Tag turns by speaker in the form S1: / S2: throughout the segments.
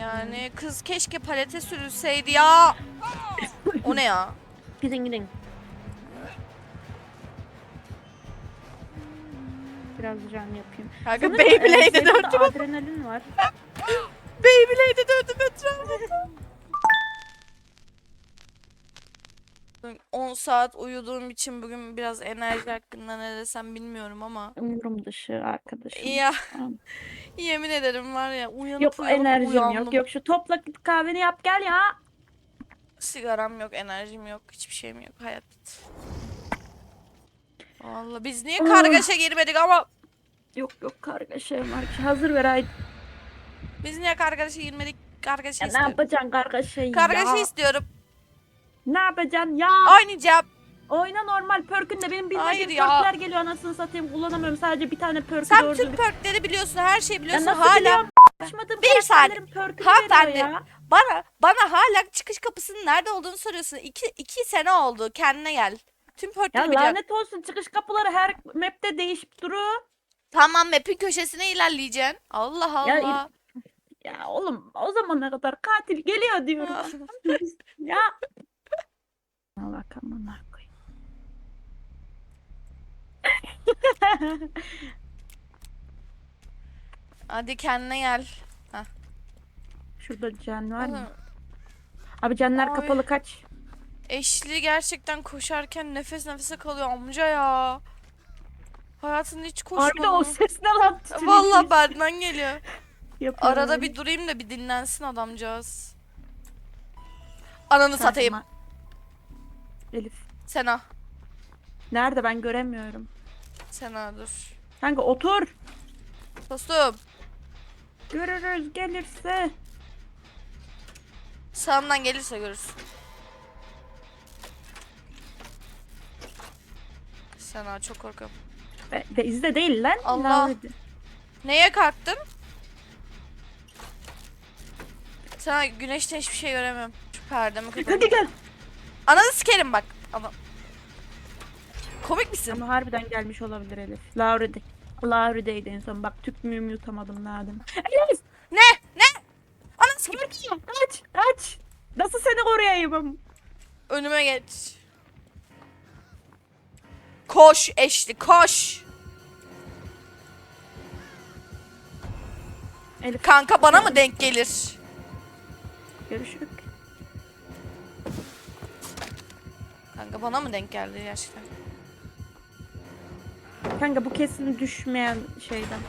S1: Yani kız keşke palete sürülseydi ya. O ne ya?
S2: Gidin gidin. Biraz can yapayım.
S1: Kanka
S2: Sanırım,
S1: Beyblade'e
S2: senin de
S1: döndüm.
S2: Adrenalin var.
S1: Beyblade'e döndüm etrafında. 10 saat uyuduğum için bugün biraz enerji hakkında ne desem bilmiyorum ama.
S2: Umurum dışı arkadaşım.
S1: Ya yemin ederim var ya uyanıp
S2: Yok
S1: uyanıp
S2: enerjim
S1: uyandım.
S2: yok. Yok şu topla git kahveni yap gel ya.
S1: Sigaram yok, enerjim yok, hiçbir şeyim yok. Hayat bitti. Vallahi biz niye kargaşa girmedik ama
S2: Yok yok kargaşa var. Hazır ver ay.
S1: biz niye kargaşa girmedik? Kargaşa
S2: Ya ne
S1: istiyorum.
S2: yapacaksın kargaşayı
S1: Kargaşa
S2: ya?
S1: istiyorum.
S2: Ne yapacaksın ya?
S1: Oynayacağım.
S2: Oyna normal perkünde benim
S1: Hayır
S2: bilmediğim
S1: ya.
S2: perkler geliyor anasını satayım kullanamıyorum sadece bir tane perkü
S1: Sen
S2: doğru
S1: tüm
S2: düzgün-
S1: perkleri biliyorsun, her şeyi
S2: Ya
S1: biliyorsun.
S2: nasıl
S1: Hala
S2: biliyorum? Açmadığım
S1: Bir saniye.
S2: karakterlerin perkünü
S1: Hanımefendi.
S2: ya.
S1: bana bana hala çıkış kapısının nerede olduğunu soruyorsun. İki, iki sene oldu. Kendine gel. Tüm perkleri
S2: Ya
S1: biliyorum.
S2: lanet olsun çıkış kapıları her map'te değişip duruyor.
S1: Tamam map'in köşesine ilerleyeceksin. Allah Allah.
S2: Ya Ya oğlum o zamana kadar katil geliyor diyorum. ya. Allah amına koyayım.
S1: Hadi kendine gel.
S2: Şurada can var mı?
S1: Oğlum,
S2: Abi canlar
S1: Ay.
S2: kapalı kaç.
S1: Eşli gerçekten koşarken nefes nefese kalıyor amca ya. Hayatında hiç
S2: Abi de o ses ne lan?
S1: Vallahi benden geliyor.
S2: Yapıyor
S1: Arada
S2: öyle.
S1: bir durayım da bir dinlensin adamcağız. Ananı satayım.
S2: Saçma. Elif.
S1: Sena.
S2: Nerede ben göremiyorum.
S1: Sena dur.
S2: Kanka otur.
S1: Dostum.
S2: Görürüz gelirse.
S1: Sağımdan gelirse görürsün. Sena çok korkuyorum.
S2: Be, be izle değil lan.
S1: Allah.
S2: Lavredi.
S1: Neye kalktın? Sana güneşten hiçbir şey göremiyorum. Şu perdemi
S2: Hadi
S1: kapatayım.
S2: gel.
S1: Ananı sikerim bak. Ama... Komik misin?
S2: Ama harbiden gelmiş olabilir Elif. Lavredi. Lavri'deydi en son. Bak tük müyüm yutamadım Nadim. Elif!
S1: Ne? Ne? Ananı sikerim.
S2: Kaç! Kaç! Nasıl seni koruyayım?
S1: Önüme geç. Koş eşli koş.
S2: Elif
S1: Kanka bana mı denk gelir?
S2: görüşürük.
S1: Kanka bana mı denk geldi gerçekten?
S2: Kanka bu kesin düşmeyen şeyden.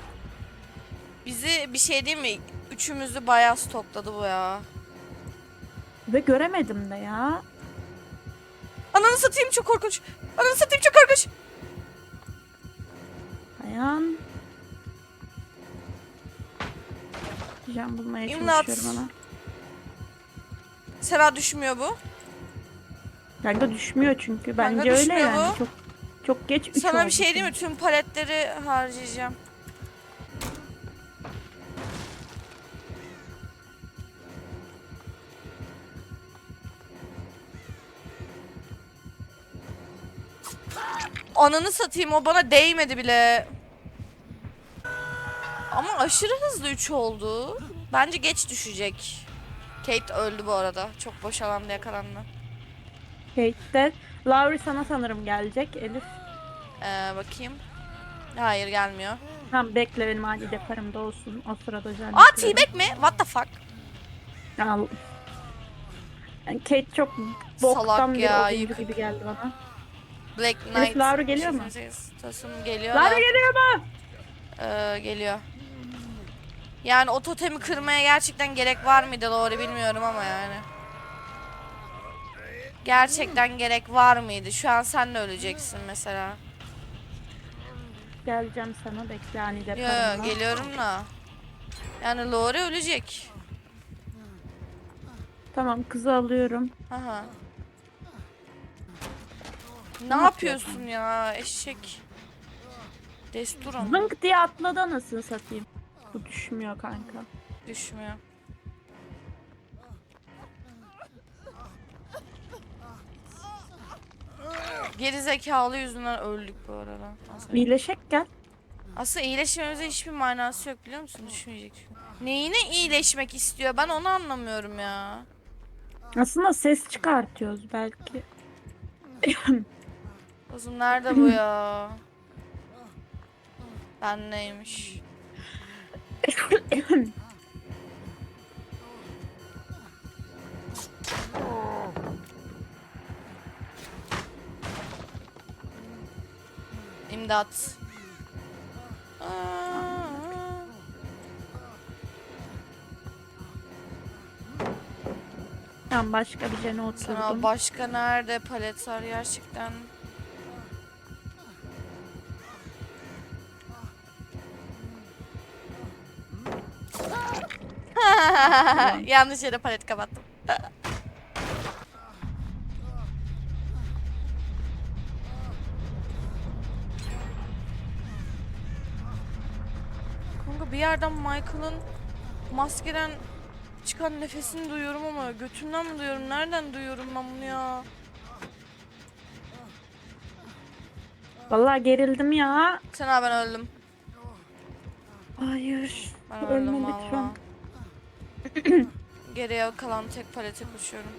S1: Bizi bir şey değil mi? Üçümüzü bayağı stokladı bu ya.
S2: Ve göremedim de ya.
S1: Ananı satayım çok korkunç. Ananı satayım çok korkunç.
S2: Dayan. Can bulmaya
S1: İmdat.
S2: çalışıyorum ama.
S1: Sena düşmüyor bu.
S2: Kanka düşmüyor çünkü.
S1: Kanka
S2: Bence öyle
S1: düşmüyor
S2: yani.
S1: bu.
S2: Çok çok geç üç
S1: Sana bir şey diyeyim mi? Tüm paletleri harcayacağım. Ananı satayım o bana değmedi bile. Ama aşırı hızlı 3 oldu. Bence geç düşecek. Kate öldü bu arada. Çok boş alanda yakalandı.
S2: Kate'de. Lauri sana sanırım gelecek. Elif.
S1: Ee, bakayım. Hayır gelmiyor.
S2: Tamam bekle benim acil yaparım da olsun. O sırada can
S1: Aa. T-Bag mi? What the fuck?
S2: Al. Yani Kate çok boktan
S1: Salak
S2: bir
S1: ya,
S2: oyuncu
S1: yık-
S2: gibi geldi bana.
S1: Black
S2: Elif,
S1: Knight.
S2: Laura geliyor mu?
S1: Tasım geliyor
S2: Lauri
S1: da.
S2: geliyor mu?
S1: Ee, geliyor. Yani o totemi kırmaya gerçekten gerek var mıydı doğru bilmiyorum ama yani. Gerçekten gerek var mıydı? Şu an sen de öleceksin mesela.
S2: Geleceğim sana bekle ani
S1: Yo, yo, geliyorum da. Yani Lore ölecek.
S2: Tamam kızı alıyorum.
S1: Aha. Ne,
S2: Ne
S1: yapıyorsun ya eşek? Destur ama
S2: Zınk diye atladı anasını satayım. Bu düşmüyor kanka.
S1: düşmüyor. Geri zekalı yüzünden öldük bu arada. Nasıl?
S2: İyileşek gel.
S1: Aslında iyileşmemize hiçbir manası yok biliyor musun? Düşünecek. Neyine iyileşmek istiyor? Ben onu anlamıyorum ya.
S2: Aslında ses çıkartıyoruz belki.
S1: Kızım nerede bu ya? Ben neymiş? İmdat. Aa.
S2: ben başka bir jene oturdum.
S1: başka nerede palet var gerçekten? Yanlış yere palet kapattım. Bir yerden Michael'ın maskeden çıkan nefesini duyuyorum ama götümden mi duyuyorum? Nereden duyuyorum ben bunu ya?
S2: Vallahi gerildim ya.
S1: Sen abi ben öldüm.
S2: Hayır.
S1: Ben öldüm
S2: Ölme
S1: valla.
S2: lütfen.
S1: Geriye kalan tek palete koşuyorum.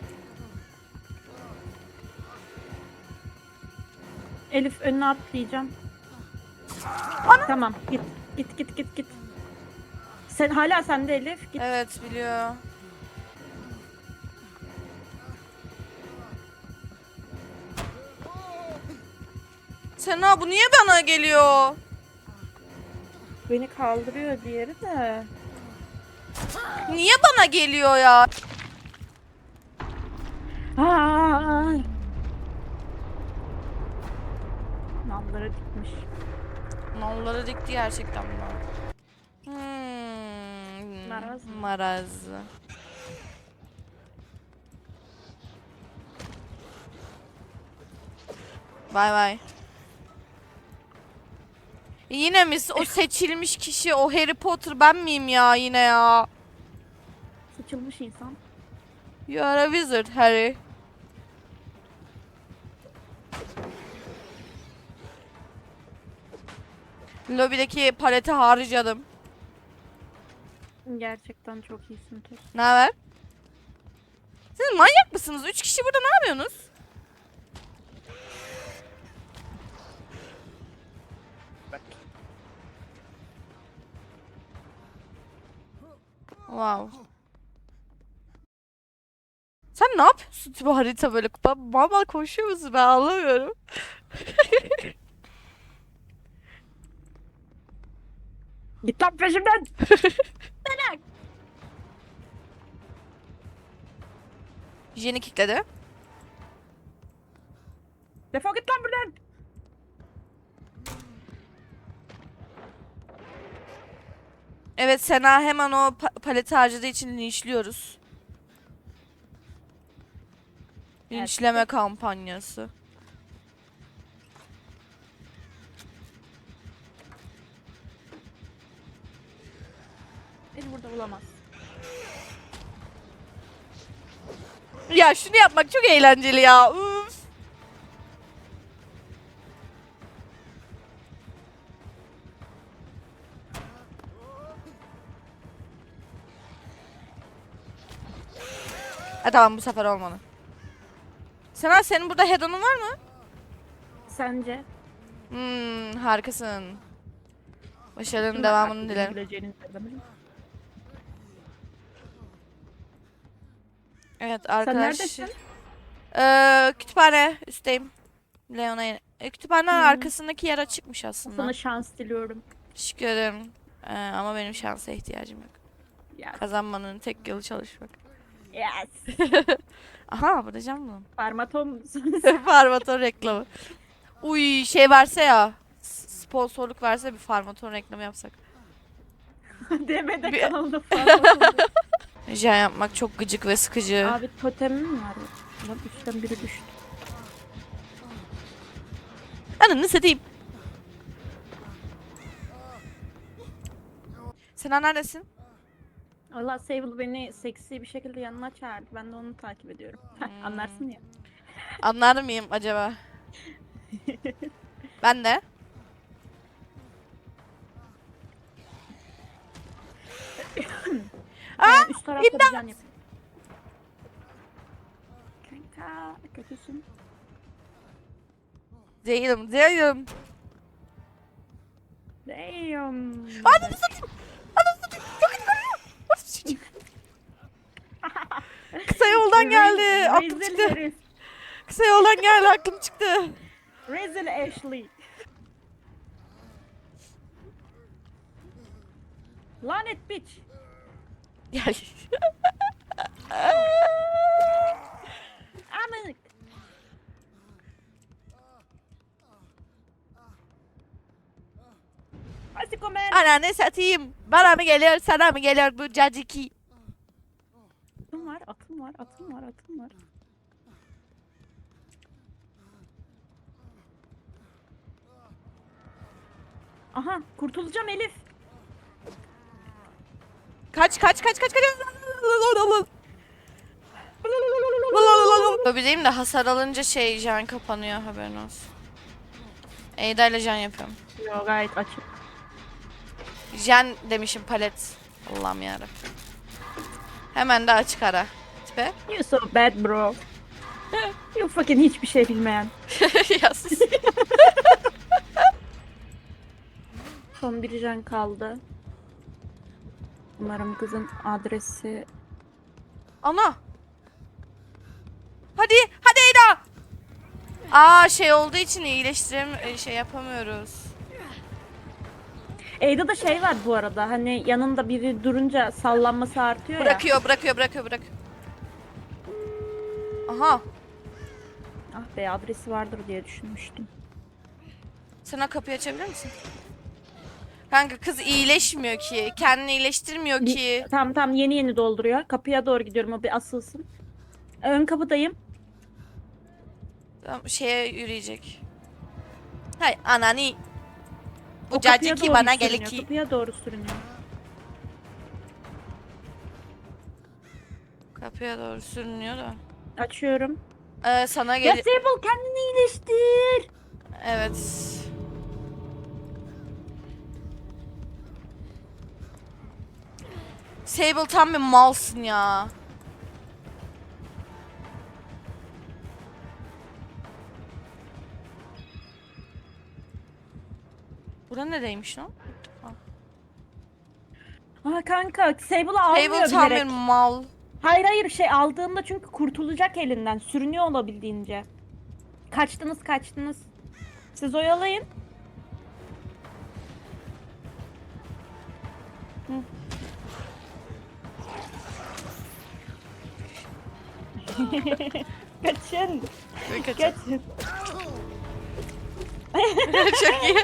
S2: Elif önüne atlayacağım. Tamam git. Git git git git. Sen hala sende Elif. Git.
S1: Evet biliyor. Sena bu niye bana geliyor?
S2: Beni kaldırıyor diğeri de.
S1: Niye bana geliyor ya?
S2: Aa! Nallara gitmiş.
S1: Nalları dikti gerçekten buna.
S2: Maraz?
S1: Maraz. Bay bay. Yine mi o seçilmiş kişi o Harry Potter ben miyim ya yine ya?
S2: Sıçılmış insan.
S1: You are a wizard Harry. Lobideki paleti harcadım.
S2: Gerçekten çok iyisin Tuz.
S1: Ne haber? Siz manyak mısınız? Üç kişi burada ne yapıyorsunuz? Wow. Sen ne yapıyorsun bu harita böyle? Mal mal koşuyor musun? Ben anlamıyorum.
S2: Git lan peşimden.
S1: Jenny kickledi.
S2: Defol git lan buradan.
S1: Evet Sena hemen o pa- paleti harcadığı için linçliyoruz.
S2: Evet.
S1: Linçleme kampanyası.
S2: Burada bulamaz.
S1: Ya şunu yapmak çok eğlenceli ya. Uf. Ha tamam bu sefer olmadı. Sena senin burada hedonun var mı?
S2: Sence?
S1: Hmm, harikasın. Başarının
S2: Şimdi
S1: devamını
S2: aklına
S1: dilerim. Evet
S2: Sen
S1: arkadaş.
S2: neredesin?
S1: Ee, kütüphane üstteyim. Leon'a e, kütüphanenin
S2: Hmm.
S1: arkasındaki yer açıkmış aslında.
S2: Sana şans diliyorum.
S1: Teşekkür ederim. Ee, ama benim şansa ihtiyacım yok.
S2: Yes.
S1: Kazanmanın tek yolu çalışmak.
S2: Yes.
S1: Aha burada cam mı?
S2: Parmatom musun?
S1: Farmaton reklamı. Uy şey verse ya. Sponsorluk verse bir farmaton reklamı yapsak.
S2: Demede
S1: Bir-
S2: kanalda parmatom.
S1: Rica yapmak çok gıcık ve sıkıcı.
S2: Abi totemim var. Lan üstten biri düştü.
S1: Ananı satayım. Sena neredesin?
S2: Allah Sable beni seksi bir şekilde yanına çağırdı. Ben de onu takip ediyorum.
S1: Hmm.
S2: Anlarsın ya.
S1: Anlar mıyım acaba? ben de.
S2: Ee, üst tarafta bir can yapayım. Kanka kötüsün.
S1: Değilim, değilim.
S2: Damn.
S1: Ananı satayım. Ananı. Çok sıçayım. Kısa yoldan geldi. Aklım
S2: Rezil
S1: çıktı.
S2: herif.
S1: Kısa yoldan geldi. Aklım çıktı.
S2: Rezil Ashley. Lanet bitch.
S1: Gel.
S2: Amık. Asiko man.
S1: Ananı satayım. Bana mı geliyor, sana mı geliyor bu caciki?
S2: Atım var, atım var, atım var, atım var. Aha, kurtulacağım Elif.
S1: Kaç, kaç, kaç, kaç, kaç. Yapabileyim de hasar alınca şey can kapanıyor haberin olsun. Eyda ile can yapıyorum.
S2: Yo gayet açık.
S1: Jen demişim palet. Allah'ım yarabbim. Hemen de açık ara. Tipe.
S2: You so bad bro. you fucking hiçbir şey bilmeyen.
S1: ya sus.
S2: Son bir can kaldı. Umarım kızın adresi...
S1: Ana. Hadi, hadi Eyda. Aa şey olduğu için iyileştirem e, şey yapamıyoruz.
S2: Eyda da şey var bu arada hani yanında biri durunca sallanması artıyor ya.
S1: Bırakıyor, bırakıyor, bırakıyor, bırak. Aha.
S2: Ah be adresi vardır diye düşünmüştüm.
S1: Sen o kapıyı açabilir misin? Kanka kız iyileşmiyor ki. Kendini iyileştirmiyor ki.
S2: Tam tam yeni yeni dolduruyor. Kapıya doğru gidiyorum o bir asılsın. Ön kapıdayım.
S1: Tamam, Şeye yürüyecek. Hay anani. Bu caciki
S2: doğru
S1: bana
S2: sürünüyor,
S1: gel ki.
S2: Kapıya doğru sürünüyor.
S1: Kapıya doğru sürünüyor da.
S2: Açıyorum.
S1: Ee, sana
S2: Ya
S1: gel.
S2: Sable kendini iyileştir.
S1: Evet. Sable tam bir malsın ya. Bura nereymiş lan?
S2: Aa kanka Sable'ı almıyor
S1: Sable tam bir
S2: bilerek.
S1: mal.
S2: Hayır hayır şey aldığında çünkü kurtulacak elinden. Sürünüyor olabildiğince. Kaçtınız kaçtınız. Siz oyalayın. Hı.
S1: Kaçın.
S2: Kaçın.
S1: Çok iyi.